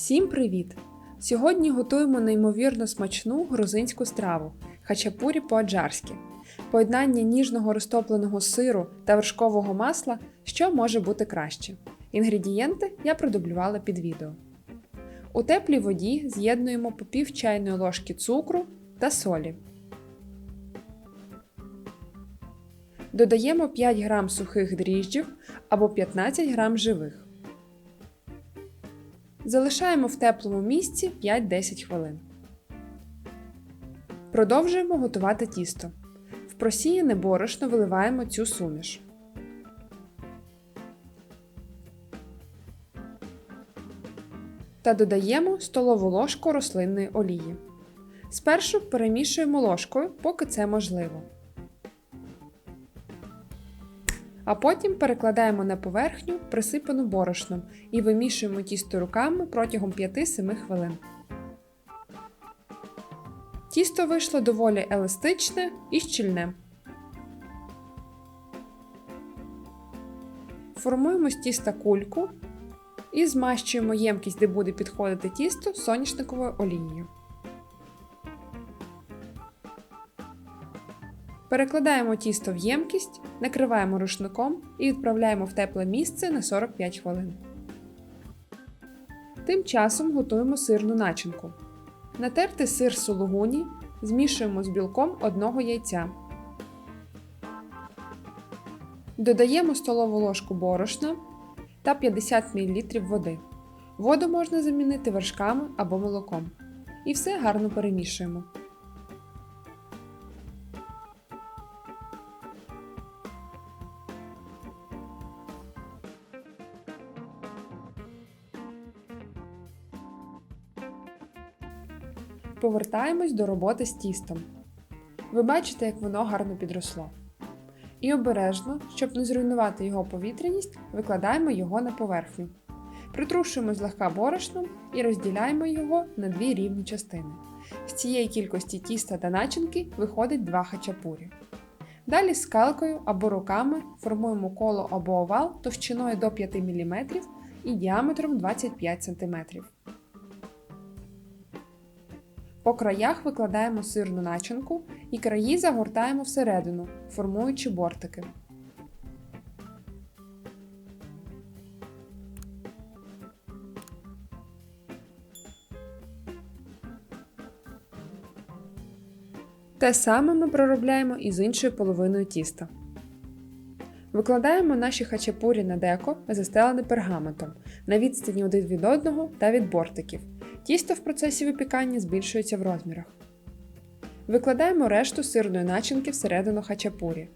Всім привіт! Сьогодні готуємо неймовірно смачну грузинську страву хачапурі по-аджарськи. Поєднання ніжного розтопленого сиру та вершкового масла, що може бути краще. Інгредієнти я продублювала під відео. У теплій воді з'єднуємо по пів чайної ложки цукру та солі. Додаємо 5 г сухих дріжджів або 15 г живих. Залишаємо в теплому місці 5-10 хвилин. Продовжуємо готувати тісто. В просіяне борошно виливаємо цю суміш. Та додаємо столову ложку рослинної олії. Спершу перемішуємо ложкою, поки це можливо. А потім перекладаємо на поверхню, присипану борошном, і вимішуємо тісто руками протягом 5-7 хвилин. Тісто вийшло доволі еластичне і щільне. Формуємо з тіста кульку і змащуємо ємкість, де буде підходити тісто соняшниковою олією. Перекладаємо тісто в ємкість, накриваємо рушником і відправляємо в тепле місце на 45 хвилин. Тим часом готуємо сирну начинку. Натертий сир сулугуні змішуємо з білком одного яйця. Додаємо столову ложку борошна та 50 мл води. Воду можна замінити вершками або молоком. І все гарно перемішуємо. Повертаємось до роботи з тістом. Ви бачите, як воно гарно підросло. І обережно, щоб не зруйнувати його повітряність, викладаємо його на поверхню. Притрушуємо злегка борошном і розділяємо його на дві рівні частини. З цієї кількості тіста та начинки виходить два хачапурі. Далі скалкою або руками формуємо коло або овал товщиною до 5 мм і діаметром 25 см. По краях викладаємо сирну начинку і краї загортаємо всередину, формуючи бортики. Те саме ми проробляємо і з іншою половиною тіста. Викладаємо наші хачапурі на деко, застелене пергаментом на відстані один від одного та від бортиків. Тісто в процесі випікання збільшується в розмірах. Викладаємо решту сирної начинки всередину хачапурі.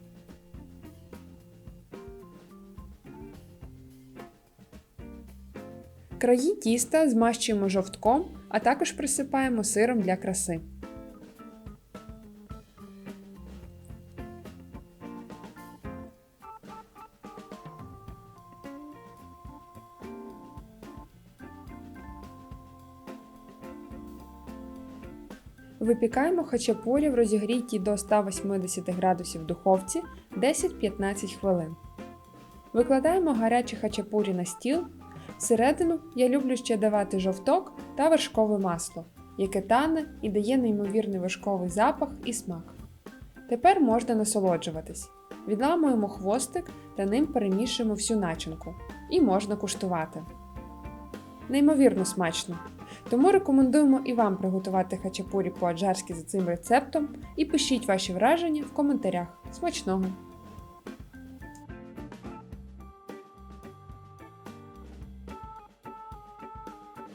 Краї тіста змащуємо жовтком, а також присипаємо сиром для краси. Випікаємо хачапурі в розігрітій до 180 градусів духовці 10-15 хвилин. Викладаємо гарячі хачапурі на стіл. Всередину я люблю ще давати жовток та вершкове масло, яке тане і дає неймовірний вершковий запах і смак. Тепер можна насолоджуватись. Відламуємо хвостик та ним перемішуємо всю начинку. І можна куштувати. Неймовірно смачно! Тому рекомендуємо і вам приготувати хачапурі по-аджарськи за цим рецептом і пишіть ваші враження в коментарях. Смачного!